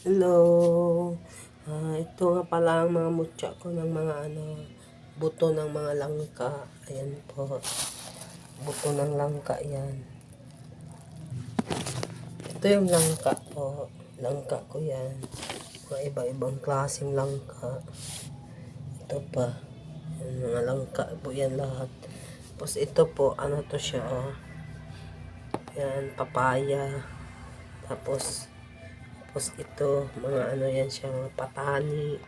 Hello. Ah, ito nga pala ang mga mutya ko ng mga ano, buto ng mga langka. Ayan po. Buto ng langka yan. Ito yung langka po. Langka ko yan. Mga iba-ibang klaseng langka. Ito pa. Yan, mga langka po yan lahat. Tapos ito po, ano to siya oh. Yan, papaya. Tapos, tapos ito, mga ano yan siya, mga patani.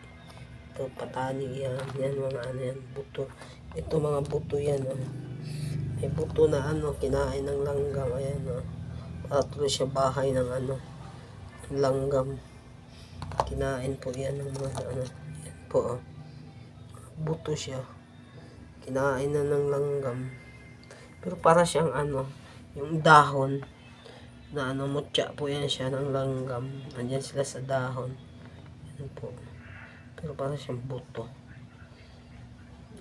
Ito, patani yan. Yan, mga ano yan, buto. Ito, mga buto yan, oh. May buto na ano, kinain ng langgam. Ayan, oh. Para tuloy siya bahay ng ano, langgam. Kinain po yan ng mga ano. Yan po, oh. Buto siya. Kinain na ng langgam. Pero para siyang ano, yung dahon na ano, mutya po yan siya ng langgam. Nandyan sila sa dahon. Yan po. Pero para siyang buto.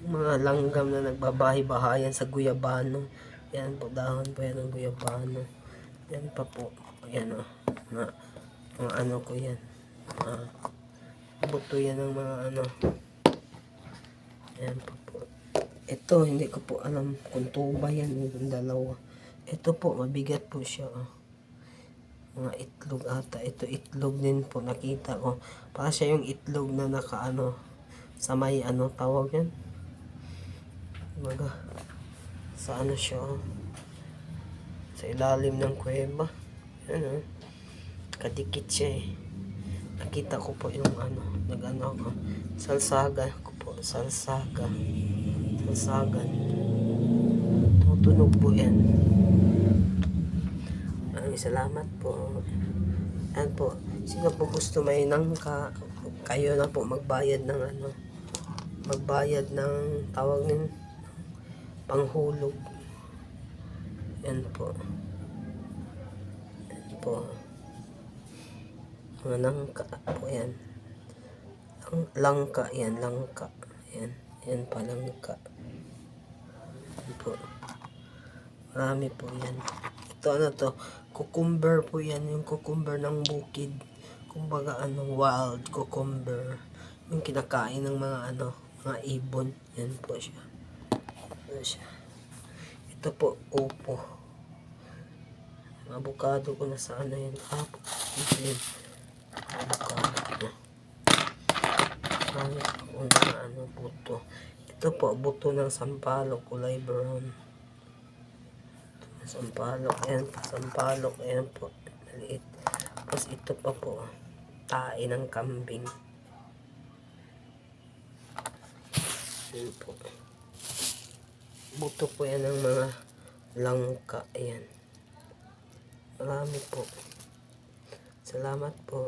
Mga langgam na nagbabahay-bahayan sa guyabano. Yan po, dahon po yan ng guyabano. Yan pa po. Yan o. Mga, mga ano ko yan. Mga buto yan ng mga ano. Yan pa po. Ito, hindi ko po alam kung tuba yan yung dalawa. Ito po, mabigat po siya. Oh. Mga itlog ata. Ito itlog din po nakita ko. Para siya yung itlog na nakaano sa may ano tawag yan. Baga, sa ano siya. oh. Sa ilalim ng kuweba. Yan oh. Kadikit siya eh. Nakita ko po yung ano, nag-ano ako. Salsaga ko po. Salsaga. Salsagan. Tutunog po yan. Maraming salamat po. Yan po. Sino po gusto may nangka, kayo na po magbayad ng ano, magbayad ng tawag ng panghulog. Yan po. Yan po. Mga nangka po yan. Lang, langka yan, langka. Yan. Yan pa langka. Yan po. Marami po yan. Ito ano to, cucumber po yan, yung cucumber ng bukid. Kumbaga ano, wild cucumber. Yung kinakain ng mga ano, mga ibon. Yan po siya. Ano siya. Ito po, upo. Avocado ko na sa ano yan. Ah, ito yun. Marami po mga ano, buto. Ito po, buto ng sampalok, kulay brown. Sampalok, ayan po, sampalok, ayan po, maliit. Tapos ito pa po, tae ng kambing. Ayan po. Buto po yan ng mga langka, ayan. Marami po. Salamat po.